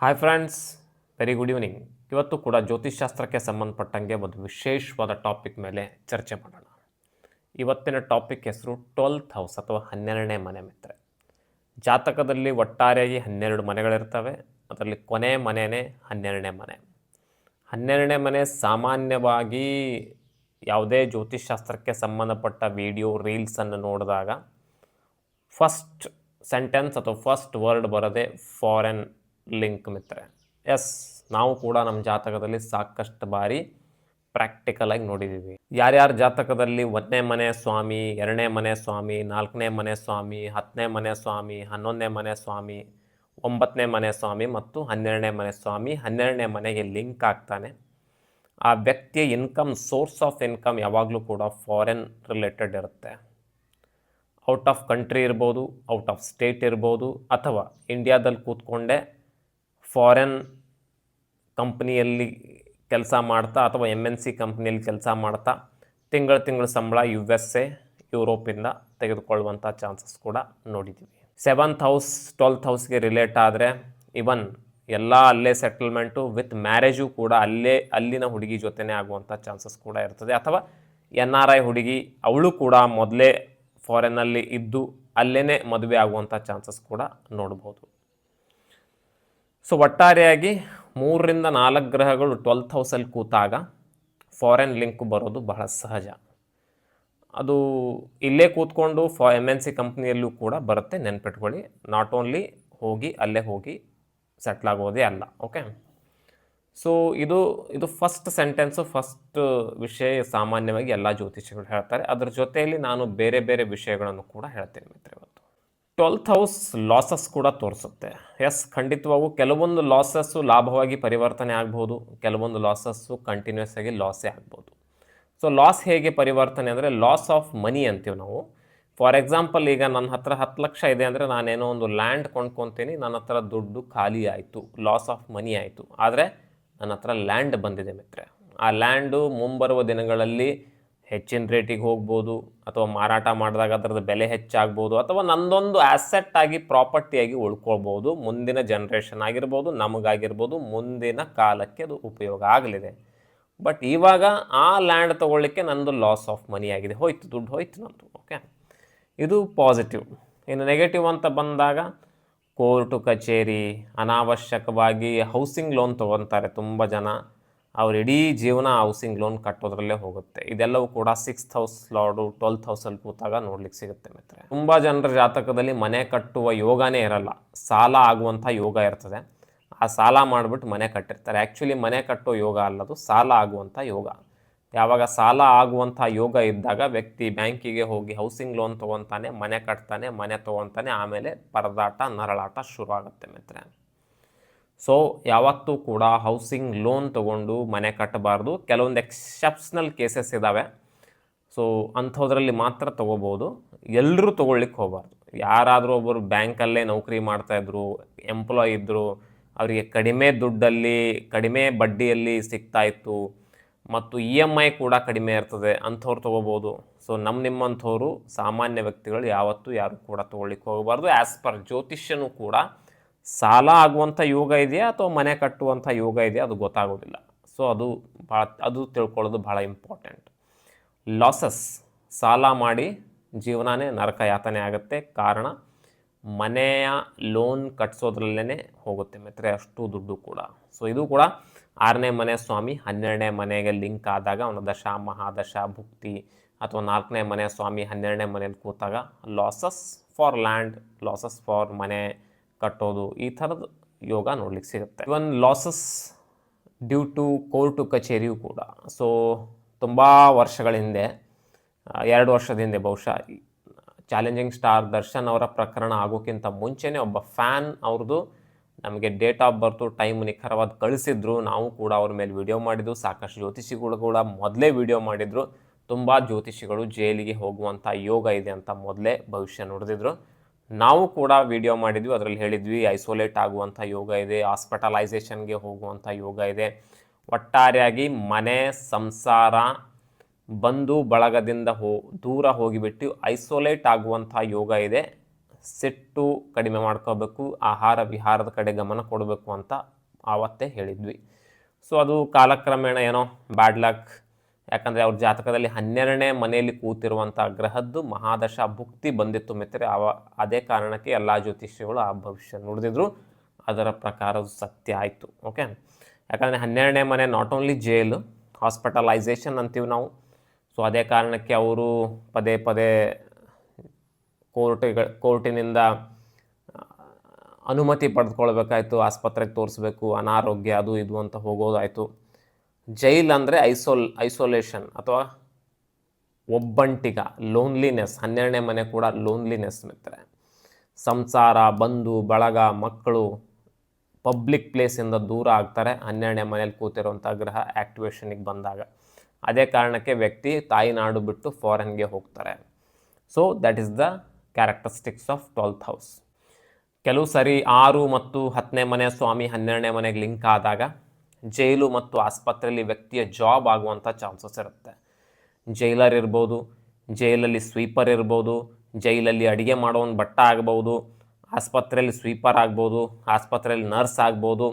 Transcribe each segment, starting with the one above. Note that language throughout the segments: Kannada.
Hi friends very good evening ಇವತ್ತು ಕೂಡ ಜ್ಯೋತಿಷ್ಶಾಸ್ತ್ರಕ್ಕೆ ಸಂಬಂಧಪಟ್ಟಂಗೆ ಒಂದು ವಿಶೇಷವಾದ ಟಾಪಿಕ್ ಮೇಲೆ ಚರ್ಚೆ ಮಾಡೋಣ. ಇವತ್ತಿನ ಟಾಪಿಕ್ ಹೆಸರು ಟ್ವೆಲ್ತ್ ಹೌಸ್ ಅಥವಾ ಹನ್ನೆರಡನೇ ಮನೆ ಮಿತ್ರ ಜಾತಕದಲ್ಲಿ ಒಟ್ಟಾರೆಯಾಗಿ ಹನ್ನೆರಡು ಮನೆಗಳಿರ್ತವೆ, ಅದರಲ್ಲಿ ಕೊನೆ ಮನೆಯೇ ಹನ್ನೆರಡನೇ ಮನೆ. ಹನ್ನೆರಡನೇ ಮನೆ ಸಾಮಾನ್ಯವಾಗಿ ಯಾವುದೇ ಜ್ಯೋತಿಷ್ಶಾಸ್ತ್ರಕ್ಕೆ ಸಂಬಂಧಪಟ್ಟ ವಿಡಿಯೋ ರೀಲ್ಸನ್ನು ನೋಡಿದಾಗ ಫಸ್ಟ್ ಸೆಂಟೆನ್ಸ್ ಅಥವಾ ಫಸ್ಟ್ ವರ್ಡ್ ಬರೋದೇ ಫಾರೆನ್ ಲಿಂಕ್ ಮಿತ್ರೆ ಎಸ್ ನಾವು ಕೂಡ ನಮ್ಮ ಜಾತಕದಲ್ಲಿ ಸಾಕಷ್ಟು ಬಾರಿ ಪ್ರಾಕ್ಟಿಕಲಾಗಿ ನೋಡಿದ್ದೀವಿ ಯಾರ್ಯಾರ ಜಾತಕದಲ್ಲಿ ಒಂದನೇ ಮನೆ ಸ್ವಾಮಿ, ಎರಡನೇ ಮನೆ ಸ್ವಾಮಿ, ನಾಲ್ಕನೇ ಮನೆ ಸ್ವಾಮಿ, ಹತ್ತನೇ ಮನೆ ಸ್ವಾಮಿ, ಹನ್ನೊಂದನೇ ಮನೆ ಸ್ವಾಮಿ, ಒಂಬತ್ತನೇ ಮನೆ ಸ್ವಾಮಿ ಮತ್ತು ಹನ್ನೆರಡನೇ ಮನೆ ಸ್ವಾಮಿ, ಹನ್ನೆರಡನೇ ಮನೆಗೆ ಲಿಂಕ್ ಆಗ್ತಾನೆ. ಆ ವ್ಯಕ್ತಿಯ ಇನ್ಕಮ್ ಸೋರ್ಸ್ ಆಫ್ ಇನ್ಕಮ್ ಯಾವಾಗಲೂ ಕೂಡ ಫಾರಿನ್ ರಿಲೇಟೆಡ್ ಇರುತ್ತೆ. ಔಟ್ ಆಫ್ ಕಂಟ್ರಿ ಇರ್ಬೋದು ಔಟ್ ಆಫ್ ಸ್ಟೇಟ್ ಇರ್ಬೋದು, ಅಥವಾ ಇಂಡಿಯಾದಲ್ಲಿ ಕೂತ್ಕೊಂಡೆ ಫಾರೆನ್ ಕಂಪ್ನಿಯಲ್ಲಿ ಕೆಲಸ ಮಾಡ್ತಾ ಅಥವಾ ಎಂ ಎನ್ ಸಿ ಕಂಪ್ನಿಯಲ್ಲಿ ಕೆಲಸ ಮಾಡ್ತಾ ತಿಂಗಳ ತಿಂಗಳ ಸಂಬಳ ಯು ಎಸ್ ಎ ಯುರೋಪಿಂದ ತೆಗೆದುಕೊಳ್ಳುವಂಥ ಚಾನ್ಸಸ್ ಕೂಡ ನೋಡಿದ್ದೀವಿ. ಸೆವೆಂತ್ ಹೌಸ್ ಟ್ವೆಲ್ತ್ ಹೌಸ್ಗೆ ರಿಲೇಟ್ ಆದರೆ ಇವನ್ ಎಲ್ಲ ಅಲ್ಲೇ ಸೆಟಲ್ಮೆಂಟು ವಿತ್ ಮ್ಯಾರೇಜು ಕೂಡ ಅಲ್ಲೇ, ಅಲ್ಲಿನ ಹುಡುಗಿ ಜೊತೆನೇ ಆಗುವಂಥ ಚಾನ್ಸಸ್ ಕೂಡ ಇರ್ತದೆ. ಅಥವಾ ಎನ್ ಆರ್ ಐ ಹುಡುಗಿ ಅವಳು ಕೂಡ ಮೊದಲೇ ಫಾರಿನ್ನಲ್ಲಿ ಇದ್ದು ಅಲ್ಲೇ ಮದುವೆ ಆಗುವಂಥ ಚಾನ್ಸಸ್ ಕೂಡ ನೋಡ್ಬೋದು. ಸೊ ಒಟ್ಟಾರೆಯಾಗಿ ಮೂರರಿಂದ ನಾಲ್ಕು ಗ್ರಹಗಳು ಟ್ವೆಲ್ತ್ ಹೌಸಲ್ಲಿ ಕೂತಾಗ ಫಾರೆನ್ ಲಿಂಕ್ ಬರೋದು ಬಹಳ ಸಹಜ. ಅದು ಇಲ್ಲೇ ಕೂತ್ಕೊಂಡು ಫಾ ಎಂ ಎನ್ ಸಿ ಕಂಪ್ನಿಯಲ್ಲೂ ಕೂಡ ಬರುತ್ತೆ ನೆನ್ಪಿಟ್ಕೊಳ್ಳಿ. ನಾಟ್ ಓನ್ಲಿ ಹೋಗಿ, ಅಲ್ಲೇ ಹೋಗಿ ಸೆಟ್ಲ್ ಆಗೋದೇ ಅಲ್ಲ ಓಕೆ ಸೊ ಇದು ಇದು ಫಸ್ಟ್ ಸೆಂಟೆನ್ಸು ಫಸ್ಟ್ ವಿಷಯ ಸಾಮಾನ್ಯವಾಗಿ ಎಲ್ಲ ಜ್ಯೋತಿಷಿಗಳು ಹೇಳ್ತಾರೆ. ಅದರ ಜೊತೆಯಲ್ಲಿ ನಾನು ಬೇರೆ ಬೇರೆ ವಿಷಯಗಳನ್ನು ಕೂಡ ಹೇಳ್ತೇನೆ ಮಿತ್ರ ಇವತ್ತು ಟ್ವೆಲ್ತ್ ಹೌಸ್ ಲಾಸಸ್ ಕೂಡ ತೋರಿಸುತ್ತೆ. ಎಸ್, ಖಂಡಿತವಾಗೂ ಕೆಲವೊಂದು ಲಾಸಸ್ಸು ಲಾಭವಾಗಿ ಪರಿವರ್ತನೆ ಆಗ್ಬೋದು, ಕೆಲವೊಂದು ಲಾಸಸ್ಸು ಕಂಟಿನ್ಯೂಸ್ ಆಗಿ ಲಾಸೇ ಆಗ್ಬೋದು. ಸೊ ಲಾಸ್ ಹೇಗೆ ಪರಿವರ್ತನೆ ಅಂದರೆ ಲಾಸ್ ಆಫ್ ಮನಿ ಅಂತೀವಿ ನಾವು. ಫಾರ್ ಎಕ್ಸಾಂಪಲ್ ಈಗ ನನ್ನ ಹತ್ರ ಹತ್ತು ಲಕ್ಷ ಇದೆ ಅಂದರೆ ನಾನೇನೋ ಒಂದು ಲ್ಯಾಂಡ್ ಕೊಂಡ್ಕೊತೀನಿ ನನ್ನ ಹತ್ರ ದುಡ್ಡು ಖಾಲಿ ಆಯಿತು ಲಾಸ್ ಆಫ್ ಮನಿ ಆಯಿತು. ಆದರೆ ನನ್ನ ಹತ್ರ ಲ್ಯಾಂಡ್ ಬಂದಿದೆ ಮಿತ್ರೆ. ಆ ಲ್ಯಾಂಡು ಮುಂಬರುವ ದಿನಗಳಲ್ಲಿ ಹೆಚ್ಚಿನ ರೇಟಿಗೆ ಹೋಗ್ಬೋದು ಅಥವಾ ಮಾರಾಟ ಮಾಡಿದಾಗ ಅದರದ್ದು ಬೆಲೆ ಹೆಚ್ಚಾಗ್ಬೋದು ಅಥವಾ ನಂದೊಂದು ಆ್ಯಸೆಟ್ ಆಗಿ ಪ್ರಾಪರ್ಟಿಯಾಗಿ ಉಳ್ಕೊಳ್ಬೋದು. ಮುಂದಿನ ಜನ್ರೇಷನ್ ಆಗಿರ್ಬೋದು, ನಮಗಾಗಿರ್ಬೋದು, ಮುಂದಿನ ಕಾಲಕ್ಕೆ ಅದು ಉಪಯೋಗ ಆಗಲಿದೆ. ಬಟ್ ಇವಾಗ ಆ ಲ್ಯಾಂಡ್ ತೊಗೊಳ್ಳಿಕ್ಕೆ ನಂದು ಲಾಸ್ ಆಫ್ ಮನಿ ಆಗಿದೆ. ಹೋಯ್ತು, ದುಡ್ಡು ಹೋಯ್ತು ನಂದು ಓಕೆ ಇದು ಪಾಸಿಟಿವ್ ಇನ್ನು ನೆಗೆಟಿವ್ ಅಂತ ಬಂದಾಗ ಕೋರ್ಟು ಕಚೇರಿ, ಅನಾವಶ್ಯಕವಾಗಿ ಹೌಸಿಂಗ್ ಲೋನ್ ತೊಗೊತಾರೆ ತುಂಬ ಜನ. ಅವ್ರ ಇಡೀ ಜೀವನ ಹೌಸಿಂಗ್ ಲೋನ್ ಕಟ್ಟೋದ್ರಲ್ಲೇ ಹೋಗುತ್ತೆ. ಇದೆಲ್ಲವೂ ಕೂಡ ಸಿಕ್ಸ್ತ್ ಹೌಸ್ ಲಾರ್ಡು ಟ್ವೆಲ್ತ್ ಹೌಸಲ್ಲಿ ಕೂತಾಗ ನೋಡ್ಲಿಕ್ಕೆ ಸಿಗುತ್ತೆ ಮಿತ್ರ ತುಂಬ ಜನರ ಜಾತಕದಲ್ಲಿ ಮನೆ ಕಟ್ಟುವ ಯೋಗನೇ ಇರಲ್ಲ. ಸಾಲ ಆಗುವಂಥ ಯೋಗ ಇರ್ತದೆ. ಆ ಸಾಲ ಮಾಡಿಬಿಟ್ಟು ಮನೆ ಕಟ್ಟಿರ್ತಾರೆ. ಆ್ಯಕ್ಚುಲಿ ಮನೆ ಕಟ್ಟೋ ಯೋಗ ಅಲ್ಲದು, ಸಾಲ ಆಗುವಂಥ ಯೋಗ. ಯಾವಾಗ ಸಾಲ ಆಗುವಂಥ ಯೋಗ ಇದ್ದಾಗ ವ್ಯಕ್ತಿ ಬ್ಯಾಂಕಿಗೆ ಹೋಗಿ ಹೌಸಿಂಗ್ ಲೋನ್ ತೊಗೊತಾನೆ, ಮನೆ ಕಟ್ತಾನೆ, ಮನೆ ತೊಗೊತಾನೆ, ಆಮೇಲೆ ಪರದಾಟ, ನರಳಾಟ ಶುರು ಆಗುತ್ತೆ ಮಿತ್ರ ಸೊ ಯಾವತ್ತೂ ಕೂಡ ಹೌಸಿಂಗ್ ಲೋನ್ ತಗೊಂಡು ಮನೆ ಕಟ್ಟಬಾರ್ದು. ಕೆಲವೊಂದು ಎಕ್ಸೆಪ್ಷನಲ್ ಕೇಸಸ್ ಇದ್ದಾವೆ ಸೊ ಅಂಥದ್ರಲ್ಲಿ ಮಾತ್ರ ತೊಗೋಬೋದು. ಎಲ್ಲರೂ ತೊಗೊಳ್ಲಿಕ್ಕೆ ಹೋಗಬಾರ್ದು. ಯಾರಾದರೂ ಒಬ್ಬರು ಬ್ಯಾಂಕಲ್ಲೇ ನೌಕರಿ ಮಾಡ್ತಾಯಿದ್ರು ಎಂಪ್ಲಾಯ್ ಇದ್ದರು ಅವರಿಗೆ ಕಡಿಮೆ ದುಡ್ಡಲ್ಲಿ, ಕಡಿಮೆ ಬಡ್ಡಿಯಲ್ಲಿ ಸಿಗ್ತಾ ಇತ್ತು, ಮತ್ತು ಇ ಎಂ ಐ ಕೂಡ ಕಡಿಮೆ ಇರ್ತದೆ, ಅಂಥವ್ರು ತೊಗೋಬೋದು. ಸೊ ನಮ್ಮ ನಿಮ್ಮಂಥವ್ರು ಸಾಮಾನ್ಯ ವ್ಯಕ್ತಿಗಳು ಯಾವತ್ತೂ ಯಾರು ಕೂಡ ತೊಗೊಳ್ಳಿಕ್ಕೆ ಹೋಗಬಾರ್ದು. ಆ್ಯಸ್ ಪರ್ ಜ್ಯೋತಿಷ್ಯನೂ ಕೂಡ ಸಾಲ ಆಗುವಂಥ ಯೋಗ ಇದೆಯಾ ಅಥವಾ ಮನೆ ಕಟ್ಟುವಂಥ ಯೋಗ ಇದೆಯಾ ಅದು ಗೊತ್ತಾಗೋದಿಲ್ಲ. ಸೊ ಅದು ಭಾಳ, ಅದು ತಿಳ್ಕೊಳ್ಳೋದು ಭಾಳ ಇಂಪಾರ್ಟೆಂಟ್ ಲಾಸಸ್ ಸಾಲ ಮಾಡಿ ಜೀವನನೇ ನರಕ ಯಾತನೆ ಆಗುತ್ತೆ. ಕಾರಣ, ಮನೆಯ ಲೋನ್ ಕಟ್ಸೋದ್ರಲ್ಲೇ ಹೋಗುತ್ತೆ ಮಿತ್ರೆ ಅಷ್ಟು ದುಡ್ಡು ಕೂಡ. ಸೊ ಇದು ಕೂಡ ಆರನೇ ಮನೆ ಸ್ವಾಮಿ, ಹನ್ನೆರಡನೇ ಮನೆಗೆ ಲಿಂಕ್ ಆದಾಗ ಅವನ ದಶ, ಮಹಾದಶ, ಭುಕ್ತಿ ಅಥವಾ ನಾಲ್ಕನೇ ಮನೆ ಸ್ವಾಮಿ, ಹನ್ನೆರಡನೇ ಮನೆಯಲ್ಲಿ ಕೂತಾಗ losses for land losses for ಮನೆ ಕಟ್ಟೋದು ಈ ಥರದ ಯೋಗ ನೋಡ್ಲಿಕ್ಕೆ ಸಿಗುತ್ತೆ. Even losses due to court ಕಚೇರಿಯೂ ಕೂಡ. ಸೊ ತುಂಬ ವರ್ಷಗಳ ಹಿಂದೆ ಎರಡು ವರ್ಷದ ಹಿಂದೆ ಬಹುಶಃ ಚಾಲೆಂಜಿಂಗ್ ಸ್ಟಾರ್ ದರ್ಶನ್ ಅವರ ಪ್ರಕರಣ ಆಗೋಕ್ಕಿಂತ ಮುಂಚೆನೇ ಒಬ್ಬ ಫ್ಯಾನ್ ಅವ್ರದ್ದು ನಮಗೆ ಡೇಟ್ ಆಫ್ ಬರ್ತು ಟೈಮ್ ನಿಖರವಾದ ಕಳಿಸಿದ್ರು. ನಾವು ಕೂಡ ಅವ್ರ ಮೇಲೆ ವಿಡಿಯೋ ಮಾಡಿದ್ದು ಸಾಕಷ್ಟು ಜ್ಯೋತಿಷಿಗಳು ಕೂಡ ಮೊದಲೇ ವಿಡಿಯೋ ಮಾಡಿದರು. ತುಂಬ ಜ್ಯೋತಿಷಿಗಳು ಜೈಲಿಗೆ ಹೋಗುವಂಥ ಯೋಗ ಇದೆ ಅಂತ ಮೊದಲೇ ಭವಿಷ್ಯ ನುಡಿದಿದ್ರು. ನಾವು ಕೂಡ ವಿಡಿಯೋ ಮಾಡಿದ್ವಿ, ಅದರಲ್ಲಿ ಹೇಳಿದ್ವಿ ಐಸೋಲೇಟ್ ಆಗುವಂಥ ಯೋಗ ಇದೆ ಹಾಸ್ಪಿಟಲೈಸೇಷನ್ಗೆ ಹೋಗುವಂಥ ಯೋಗ ಇದೆ. ಒಟ್ಟಾರೆಯಾಗಿ ಮನೆ, ಸಂಸಾರ ಬಂಧು ಬಳಗದಿಂದ ಹೋ, ದೂರ ಹೋಗಿಬಿಟ್ಟು ಐಸೋಲೇಟ್ ಆಗುವಂಥ ಯೋಗ ಇದೆ. ಸಿಟ್ಟು ಕಡಿಮೆ ಮಾಡ್ಕೋಬೇಕು, ಆಹಾರ ವಿಹಾರದ ಕಡೆ ಗಮನ ಕೊಡಬೇಕು ಅಂತ ಆವತ್ತೇ ಹೇಳಿದ್ವಿ. ಸೊ ಅದು ಕಾಲಕ್ರಮೇಣ ಏನೋ ಬ್ಯಾಡ್ ಲಕ್ ಯಾಕಂದರೆ ಅವ್ರ ಜಾತಕದಲ್ಲಿ ಹನ್ನೆರಡನೇ ಮನೆಯಲ್ಲಿ ಕೂತಿರುವಂಥ ಗ್ರಹದ್ದು ಮಹಾದಶ ಭುಕ್ತಿ ಬಂದಿತ್ತು ಮಿತ್ರ ಅವ ಅದೇ ಕಾರಣಕ್ಕೆ ಎಲ್ಲ ಜ್ಯೋತಿಷ್ಯಗಳು ಆ ಭವಿಷ್ಯ ನುಡಿದಿದ್ರು. ಅದರ ಪ್ರಕಾರ ಸತ್ಯ ಆಯಿತು. ಓಕೆ ಯಾಕಂದರೆ ಹನ್ನೆರಡನೇ ಮನೆ ನಾಟ್ ಓನ್ಲಿ ಜೇಲು ಹಾಸ್ಪಿಟಲೈಸೇಷನ್ ಅಂತೀವಿ ನಾವು. ಸೊ ಅದೇ ಕಾರಣಕ್ಕೆ ಅವರು ಪದೇ ಪದೇ ಕೋರ್ಟ್ಗಳ ಕೋರ್ಟಿನಿಂದ, ಅನುಮತಿ ಪಡೆದುಕೊಳ್ಬೇಕಾಯ್ತು, ಆಸ್ಪತ್ರೆಗೆ ತೋರಿಸ್ಬೇಕು, ಅನಾರೋಗ್ಯ ಅದು ಇದು ಅಂತ ಹೋಗೋದಾಯಿತು. ಜೈಲ್ ಅಂದರೆ ಐಸೋಲ್, ಐಸೋಲೇಷನ್ ಅಥವಾ ಒಬ್ಬಂಟಿಗ, ಲೋನ್ಲಿನೆಸ್, ಹನ್ನೆರಡನೇ ಮನೆ ಕೂಡ ಲೋನ್ಲಿನೆಸ್ ಮಿತ್ರೆ. ಸಂಸಾರ, ಬಂಧು, ಬಳಗ, ಮಕ್ಕಳು ಪಬ್ಲಿಕ್ ಪ್ಲೇಸಿಂದ ದೂರ ಆಗ್ತಾರೆ, ಹನ್ನೆರಡನೇ ಮನೇಲಿ ಕೂತಿರುವಂಥ ಗ್ರಹ ಆ್ಯಕ್ಟಿವೇಶನಿಗೆ ಬಂದಾಗ. ಅದೇ ಕಾರಣಕ್ಕೆ ವ್ಯಕ್ತಿ ತಾಯಿನಾಡು ಬಿಟ್ಟು ಫಾರಿನ್ಗೆ ಹೋಗ್ತಾರೆ. So that is the characteristics of twelfth house ಕೆಲವು ಸರಿ ಆರು ಮತ್ತು ಹತ್ತನೇ ಮನೆ ಸ್ವಾಮಿ ಹನ್ನೆರಡನೇ ಮನೆಗೆ ಲಿಂಕ್ ಆದಾಗ ಜೈಲು ಮತ್ತು ಆಸ್ಪತ್ರೆಯಲ್ಲಿ ವ್ಯಕ್ತಿಯ ಜಾಬ್ ಆಗುವಂಥ ಚಾನ್ಸಸ್ ಇರುತ್ತೆ. ಜೈಲರ್ ಇರ್ಬೋದು, ಜೈಲಲ್ಲಿ ಸ್ವೀಪರ್ ಇರ್ಬೋದು, ಜೈಲಲ್ಲಿ ಅಡುಗೆ ಮಾಡೋನ್ ಬಟ್ಟ ಆಗ್ಬೋದು, ಆಸ್ಪತ್ರೆಯಲ್ಲಿ ಸ್ವೀಪರ್ ಆಗ್ಬೋದು, ಆಸ್ಪತ್ರೆಯಲ್ಲಿ ನರ್ಸ್ ಆಗ್ಬೋದು,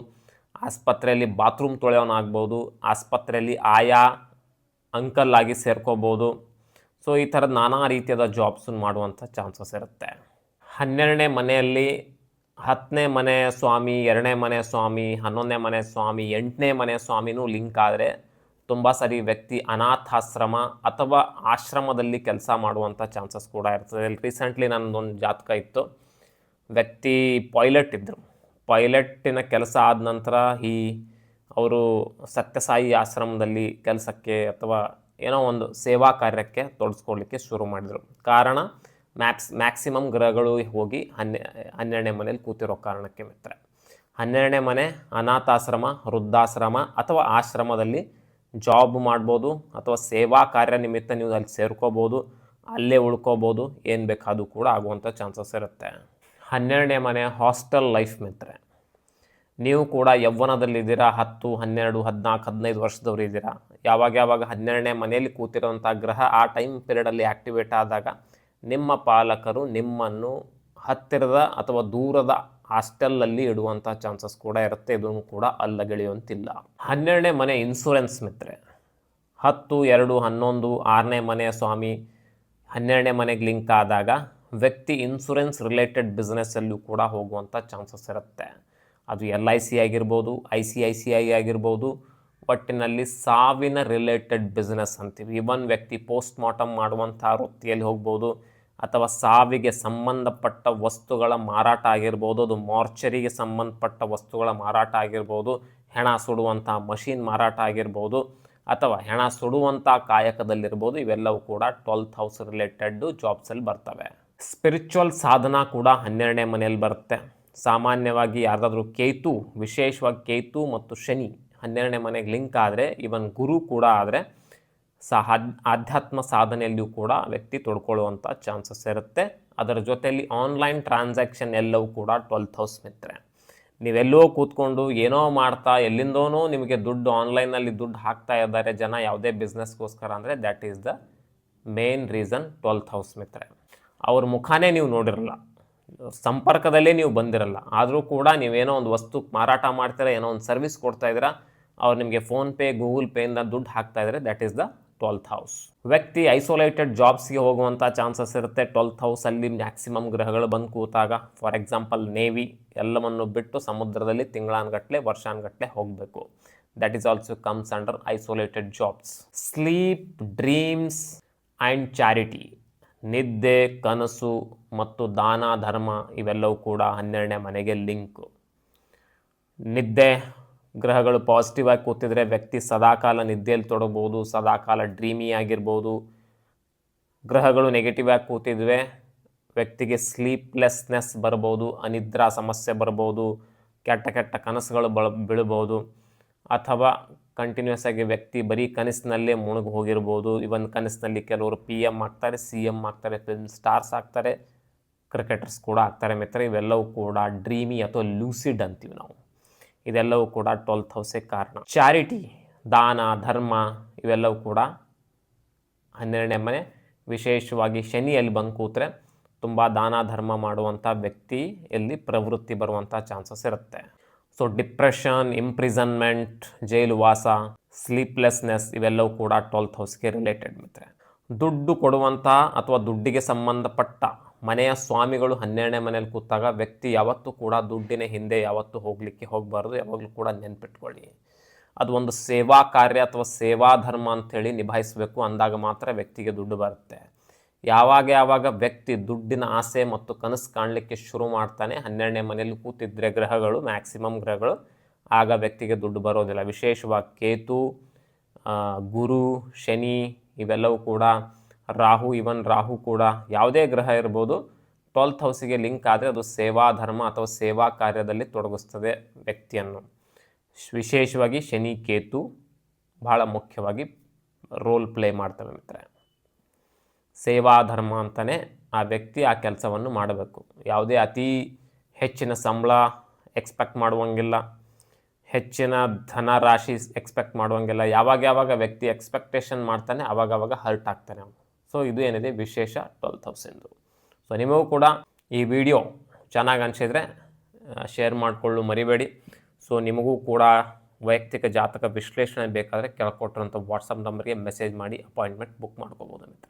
ಆಸ್ಪತ್ರೆಯಲ್ಲಿ ಬಾತ್ರೂಮ್ ತೊಳೆಯೋನಾಗ್ಬೋದು ಆಸ್ಪತ್ರೆಯಲ್ಲಿ ಆಯಾ ಅಂಕಲ್ ಆಗಿ ಸೇರ್ಕೋಬೋದು. ಸೊ, ಈ ಥರದ ನಾನಾ ರೀತಿಯಾದ ಜಾಬ್ಸನ್ನು ಮಾಡುವಂಥ ಚಾನ್ಸಸ್ ಇರುತ್ತೆ. ಹನ್ನೆರಡನೇ ಮನೆಯಲ್ಲಿ ಹತ್ತನೇ ಮನೆ ಸ್ವಾಮಿ, ಎರಡನೇ ಮನೆ ಸ್ವಾಮಿ, ಹನ್ನೊಂದನೇ ಮನೆ ಸ್ವಾಮಿ, ಎಂಟನೇ ಮನೆ ಸ್ವಾಮಿನೂ ಲಿಂಕ್ ಆದರೆ ತುಂಬ ಸರಿ ವ್ಯಕ್ತಿ ಅನಾಥಾಶ್ರಮ ಅಥವಾ ಆಶ್ರಮದಲ್ಲಿ ಕೆಲಸ ಮಾಡುವಂಥ ಚಾನ್ಸಸ್ ಕೂಡ ಇರ್ತದೆ. ರೀಸೆಂಟ್ಲಿ ನನ್ನದೊಂದು ಜಾತಕ ಇತ್ತು. ವ್ಯಕ್ತಿ ಪೈಲಟ್ ಇದ್ದರು ಪೈಲಟ್ಟಿನ ಕೆಲಸ ಆದ ನಂತರ ಈ ಅವರು ಸತ್ಯಸಾಯಿ ಆಶ್ರಮದಲ್ಲಿ ಕೆಲಸಕ್ಕೆ ಅಥವಾ ಏನೋ ಒಂದು ಸೇವಾ ಕಾರ್ಯಕ್ಕೆ ತೊಡಸ್ಕೊಳ್ಲಿಕ್ಕೆ ಶುರು ಮಾಡಿದರು. ಕಾರಣ ಮ್ಯಾಕ್ಸ್ ಮ್ಯಾಕ್ಸಿಮಮ್ ಗ್ರಹಗಳು ಹೋಗಿ ಹನ್ನೆ, ಹನ್ನೆರಡನೇ ಮನೇಲಿ ಕೂತಿರೋ ಕಾರಣಕ್ಕೆ ಮಿತ್ರ. ಹನ್ನೆರಡನೇ ಮನೆ ಅನಾಥಾಶ್ರಮ, ವೃದ್ಧಾಶ್ರಮ ಅಥವಾ ಆಶ್ರಮದಲ್ಲಿ ಜಾಬ್ ಮಾಡ್ಬೋದು ಅಥವಾ ಸೇವಾ ಕಾರ್ಯ ನಿಮಿತ್ತ ನೀವು ಅಲ್ಲಿ ಸೇರ್ಕೋಬೋದು, ಅಲ್ಲೇ ಉಳ್ಕೋಬೋದು, ಏನು ಬೇಕಾದರೂ ಕೂಡ ಆಗುವಂಥ ಚಾನ್ಸಸ್ ಇರುತ್ತೆ. ಹನ್ನೆರಡನೇ ಮನೆ ಹಾಸ್ಟೆಲ್ ಲೈಫ್ ಮಿತ್ರ ನೀವು ಕೂಡ ಯೌವನದಲ್ಲಿದ್ದೀರಾ ಹತ್ತು, ಹನ್ನೆರಡು, ಹದಿನಾಲ್ಕು, ಹದಿನೈದು ವರ್ಷದವ್ರು ಇದ್ದೀರಾ. ಯಾವಾಗ ಯಾವಾಗ ಹನ್ನೆರಡನೇ ಮನೆಯಲ್ಲಿ ಕೂತಿರೋಂಥ ಗ್ರಹ ಆ ಟೈಮ್ ಪೀರಿಯಡಲ್ಲಿ ಆ್ಯಕ್ಟಿವೇಟ್ ಆದಾಗ ನಿಮ್ಮ ಪಾಲಕರು ನಿಮ್ಮನ್ನು ಹತ್ತಿರದ ಅಥವಾ ದೂರದ ಹಾಸ್ಟೆಲಲ್ಲಿ ಇಡುವಂಥ ಚಾನ್ಸಸ್ ಕೂಡ ಇರುತ್ತೆ, ಇದನ್ನು ಕೂಡ ಅಲ್ಲಗೆಳೆಯುವಂತಿಲ್ಲ ಹನ್ನೆರಡನೇ ಮನೆ ಇನ್ಸೂರೆನ್ಸ್ ಮಿತ್ರೆ ಹತ್ತು, ಎರಡು, ಹನ್ನೊಂದು, ಆರನೇ ಮನೆಯ ಸ್ವಾಮಿ, ಹನ್ನೆರಡನೇ ಮನೆಗೆ ಲಿಂಕ್ ಆದಾಗ ವ್ಯಕ್ತಿ ಇನ್ಸೂರೆನ್ಸ್ ರಿಲೇಟೆಡ್ ಬಿಸ್ನೆಸ್ಸಲ್ಲೂ ಕೂಡ ಹೋಗುವಂಥ ಚಾನ್ಸಸ್ ಇರುತ್ತೆ. ಅದು ಎಲ್ ಐ ಸಿ ಆಗಿರ್ಬೋದು I C I C I ಆಗಿರ್ಬೋದು, ಒಟ್ಟಿನಲ್ಲಿ ಸಾವಿನ ರಿಲೇಟೆಡ್ ಬಿಸ್ನೆಸ್ ಅಂತೀವಿ. ಇವನ್ ವ್ಯಕ್ತಿ ಪೋಸ್ಟ್ ಮಾರ್ಟಮ್ ಮಾಡುವಂಥ ವೃತ್ತಿಯಲ್ಲಿ ಹೋಗ್ಬೋದು ಅಥವಾ ಸಾವಿಗೆ ಸಂಬಂಧಪಟ್ಟ ವಸ್ತುಗಳ ಮಾರಾಟ ಆಗಿರ್ಬೋದು, ಅದು ಮಾರ್ಚರಿಗೆ ಸಂಬಂಧಪಟ್ಟ ವಸ್ತುಗಳ ಮಾರಾಟ ಆಗಿರ್ಬೋದು, ಹೆಣ ಸುಡುವಂಥ ಮಷೀನ್ ಮಾರಾಟ ಆಗಿರ್ಬೋದು, ಅಥವಾ ಹೆಣ ಸುಡುವಂಥ ಕಾಯಕದಲ್ಲಿರ್ಬೋದು, ಇವೆಲ್ಲವೂ ಕೂಡ ಟ್ವೆಲ್ತ್ ಹೌಸ್ ರಿಲೇಟೆಡ್ಡು ಜಾಬ್ಸಲ್ಲಿ ಬರ್ತವೆ. ಸ್ಪಿರಿಚುವಲ್ ಸಾಧನ ಕೂಡ ಹನ್ನೆರಡನೇ ಮನೆಯಲ್ಲಿ ಬರುತ್ತೆ. ಸಾಮಾನ್ಯವಾಗಿ ಯಾರ್ದಾದ್ರೂ ಕೇತು, ವಿಶೇಷವಾಗಿ ಕೇತು ಮತ್ತು ಶನಿ ಹನ್ನೆರಡನೇ ಮನೆಗೆ ಲಿಂಕ್ ಆದರೆ ಇವನ್ ಗುರು ಕೂಡ ಆದರೆ ಸಹ, ಆಧ್ಯಾತ್ಮ ಸಾಧನೆಯಲ್ಲಿಯೂ ಕೂಡ ವ್ಯಕ್ತಿ ತೊಡ್ಕೊಳ್ಳುವಂಥ ಚಾನ್ಸಸ್ ಇರುತ್ತೆ. ಅದರ ಜೊತೆಯಲ್ಲಿ ಆನ್ಲೈನ್ ಟ್ರಾನ್ಸಾಕ್ಷನ್ ಎಲ್ಲವೂ ಕೂಡ ಟ್ವೆಲ್ತ್ ಹೌಸ್ ಮಿತ್ರೆ ನೀವೆಲ್ಲೋ ಕೂತ್ಕೊಂಡು ಏನೋ ಮಾಡ್ತಾ, ಎಲ್ಲಿಂದೋನು ನಿಮಗೆ ದುಡ್ಡು ಆನ್ಲೈನಲ್ಲಿ ದುಡ್ಡು ಹಾಕ್ತಾ ಇದ್ದಾರೆ ಜನ ಯಾವುದೇ ಬಿಸ್ನೆಸ್ಗೋಸ್ಕರ ಅಂದರೆ that is the main reason twelfth house ಮಿತ್ರೆ ಅವ್ರ ಮುಖಾನೇ ನೀವು ನೋಡಿರಲ್ಲ. ಸಂಪರ್ಕದಲ್ಲೇ ನೀವು ಬಂದಿರಲ್ಲ. ಆದರೂ ಕೂಡ ನೀವೇನೋ ಒಂದು ವಸ್ತು ಮಾರಾಟ ಮಾಡ್ತೀರಾ, ಏನೋ ಒಂದು ಸರ್ವಿಸ್ ಕೊಡ್ತಾ ಇದ್ದೀರಾ, ಅವ್ರು ನಿಮಗೆ ಫೋನ್ಪೇ ಗೂಗಲ್ ಪೇಯಿಂದ ದುಡ್ಡು ಹಾಕ್ತಾ ಇದ್ದಾರೆ that is the twelfth house. ವ್ಯಕ್ತಿ ಐಸೋಲೇಟೆಡ್ ಜಾಬ್ಸ್ಗೆ ಹೋಗುವಂಥ ಚಾನ್ಸಸ್ ಇರುತ್ತೆ. ಟ್ವೆಲ್ತ್ ಹೌಸಲ್ಲಿ ಮ್ಯಾಕ್ಸಿಮಮ್ ಗ್ರಹಗಳು ಬಂದು ಕೂತಾಗ, ಫಾರ್ ಎಕ್ಸಾಂಪಲ್ ನೇವಿ ಎಲ್ಲವನ್ನು ಬಿಟ್ಟು ಸಮುದ್ರದಲ್ಲಿ ತಿಂಗಳಾನ್ಗಟ್ಲೆ, ವರ್ಷಾನ್ಗಟ್ಲೆ ಹೋಗಬೇಕು. That is also comes under isolated jobs sleep dreams and charity ನಿದ್ದೆ, ಕನಸು ಮತ್ತು ದಾನ, ಧರ್ಮ ಇವೆಲ್ಲವೂ ಕೂಡ ಹನ್ನೆರಡನೇ ಮನೆಗೆ ಲಿಂಕು. ನಿದ್ದೆ ಗ್ರಹಗಳು ಪಾಸಿಟಿವ್ ಆಗಿ ಕೂತಿದ್ರೆ ವ್ಯಕ್ತಿ ಸದಾಕಾಲ ನಿದ್ದೆಯಲ್ಲಿ ತೊಡಗ್ಬೋದು, ಸದಾಕಾಲ ಡ್ರೀಮಿ ಆಗಿರ್ಬೋದು. ಗ್ರಹಗಳು ನೆಗೆಟಿವ್ ಆಗಿ ಕೂತಿದ್ವೆ, ವ್ಯಕ್ತಿಗೆ ಸ್ಲೀಪ್ಲೆಸ್ನೆಸ್ ಬರ್ಬೋದು, ಅನಿದ್ರಾ ಸಮಸ್ಯೆ ಬರ್ಬೋದು, ಕೆಟ್ಟ ಕೆಟ್ಟ ಕನಸುಗಳು ಬಳ, ಬೀಳ್ಬೋದು. ಅಥವಾ ಕಂಟಿನ್ಯೂಸ್ ಆಗಿ ವ್ಯಕ್ತಿ ಬರೀ ಕನಸಿನಲ್ಲೇ ಮುಳುಗಿ ಹೋಗಿರ್ಬೋದು. ಇವನ್ ಕನಸಿನಲ್ಲಿ ಕೆಲವರು ಪಿ ಎಂ ಆಗ್ತಾರೆ ಸಿ ಎಂ ಆಗ್ತಾರೆ ಫಿಲ್ಮ್ ಸ್ಟಾರ್ಸ್ ಆಗ್ತಾರೆ ಕ್ರಿಕೆಟರ್ಸ್ ಕೂಡ ಆಗ್ತಾರೆ ಮಿತ್ರ ಇವೆಲ್ಲವೂ ಕೂಡ ಡ್ರೀಮಿ ಅಥವಾ ಲೂಸಿಡ್ ಅಂತೀವಿ ನಾವು. ಇದೆಲ್ಲವೂ ಕೂಡ ಟ್ವೆಲ್ತ್ ಹೌಸೇ ಕಾರಣ. ಚಾರಿಟಿ, ದಾನ, ಧರ್ಮ ಇವೆಲ್ಲವೂ ಕೂಡ ಹನ್ನೆರಡನೇ ಮನೆ. ವಿಶೇಷವಾಗಿ ಶನಿಯಲ್ಲಿ ಬಂದು ಕೂತ್ರೆ ತುಂಬ ದಾನ, ಧರ್ಮ ಮಾಡುವಂಥ ವ್ಯಕ್ತಿ ಎಲ್ಲಿ ಪ್ರವೃತ್ತಿ ಬರುವಂಥ ಚಾನ್ಸಸ್ ಇರುತ್ತೆ. ಸೊ, ಡಿಪ್ರೆಷನ್, ಇಂಪ್ರಿಸನ್ಮೆಂಟ್, ಜೈಲು ವಾಸ, ಸ್ಲೀಪ್ಲೆಸ್ನೆಸ್ ಇವೆಲ್ಲವೂ ಕೂಡ ಟ್ವೆಲ್ತ್ ಹೌಸ್ಗೆ ರಿಲೇಟೆಡ್ ಮಿತ್ರೆ ದುಡ್ಡು ಕೊಡುವಂಥ ಅಥವಾ ದುಡ್ಡಿಗೆ ಸಂಬಂಧಪಟ್ಟ ಮನೆಯ ಸ್ವಾಮಿಗಳು ಹನ್ನೆರಡನೇ ಮನೆಯಲ್ಲಿ ಕೂತಾಗ ವ್ಯಕ್ತಿ ಯಾವತ್ತೂ ಕೂಡ ದುಡ್ಡಿನ ಹಿಂದೆ ಯಾವತ್ತೂ ಹೋಗಲಿಕ್ಕೆ ಹೋಗಬಾರ್ದು, ಯಾವಾಗಲೂ ಕೂಡ ನೆನ್ಪಿಟ್ಕೊಳ್ಳಿ. ಅದು ಒಂದು ಸೇವಾ ಕಾರ್ಯ ಅಥವಾ ಸೇವಾ ಧರ್ಮ ಅಂಥೇಳಿ ನಿಭಾಯಿಸಬೇಕು ಅಂದಾಗ ಮಾತ್ರ ವ್ಯಕ್ತಿಗೆ ದುಡ್ಡು ಬರುತ್ತೆ. ಯಾವಾಗ ಯಾವಾಗ ವ್ಯಕ್ತಿ ದುಡ್ಡಿನ ಆಸೆ ಮತ್ತು ಕನಸು ಕಾಣಲಿಕ್ಕೆ ಶುರು ಮಾಡ್ತಾನೆ, ಹನ್ನೆರಡನೇ ಮನೆಯಲ್ಲಿ ಕೂತಿದ್ರೆ ಗ್ರಹಗಳು ಮ್ಯಾಕ್ಸಿಮಮ್ ಗ್ರಹಗಳು, ಆಗ ವ್ಯಕ್ತಿಗೆ ದುಡ್ಡು ಬರೋದಿಲ್ಲ. ವಿಶೇಷವಾಗಿ ಕೇತು ಗುರು, ಶನಿ, ಇವೆಲ್ಲವೂ ಕೂಡ ರಾಹು, ಇವನ್ ರಾಹು ಕೂಡ ಯಾವುದೇ ಗ್ರಹ ಇರ್ಬೋದು ಟ್ವೆಲ್ತ್ ಹೌಸಿಗೆ ಲಿಂಕ್ ಆದರೆ ಅದು ಸೇವಾ ಧರ್ಮ ಅಥವಾ ಸೇವಾ ಕಾರ್ಯದಲ್ಲಿ ತೊಡಗಿಸ್ತದೆ ವ್ಯಕ್ತಿಯನ್ನು. ವಿಶೇಷವಾಗಿ ಶನಿ, ಕೇತು ಬಹಳ ಮುಖ್ಯವಾಗಿ ರೋಲ್ ಪ್ಲೇ ಮಾಡ್ತವೆ ಮಿತ್ರ ಸೇವಾ ಧರ್ಮ ಅಂತಲೇ ಆ ವ್ಯಕ್ತಿ ಆ ಕೆಲಸವನ್ನು ಮಾಡಬೇಕು. ಯಾವುದೇ ಅತಿ ಹೆಚ್ಚಿನ ಸಂಬಳ ಎಕ್ಸ್ಪೆಕ್ಟ್ ಮಾಡುವಂಗಿಲ್ಲ, ಹೆಚ್ಚಿನ ಧನ ರಾಶಿ ಎಕ್ಸ್ಪೆಕ್ಟ್ ಮಾಡುವಂಗಿಲ್ಲ. ಯಾವಾಗ ಯಾವಾಗ ವ್ಯಕ್ತಿ ಎಕ್ಸ್ಪೆಕ್ಟೇಷನ್ ಮಾಡ್ತಾನೆ ಆವಾಗವಾಗ ಆವಾಗ ಹರ್ಟ್ ಆಗ್ತಾನೆ ಅವನು. ಸೊ ಇದು ಏನಿದೆ? ವಿಶೇಷ ಟ್ವೆಲ್ ತೌಸಂಡು ಸೊ ನಿಮಗೂ ಕೂಡ ಈ ವಿಡಿಯೋ ಚೆನ್ನಾಗಿ ಅನಿಸಿದರೆ ಶೇರ್ ಮಾಡಿಕೊಳ್ಳು ಮರಿಬೇಡಿ. ಸೊ ನಿಮಗೂ ಕೂಡ ವೈಯಕ್ತಿಕ ಜಾತಕ ವಿಶ್ಲೇಷಣೆ ಬೇಕಾದರೆ ಕೆಳಕೊಟ್ಟಿರೋಂಥ ವಾಟ್ಸಪ್ ನಂಬರ್ಗೆ ಮೆಸೇಜ್ ಮಾಡಿ ಅಪಾಯಿಂಟ್ಮೆಂಟ್ ಬುಕ್ ಮಾಡ್ಕೋಬೋದು ಮಿತ್ರ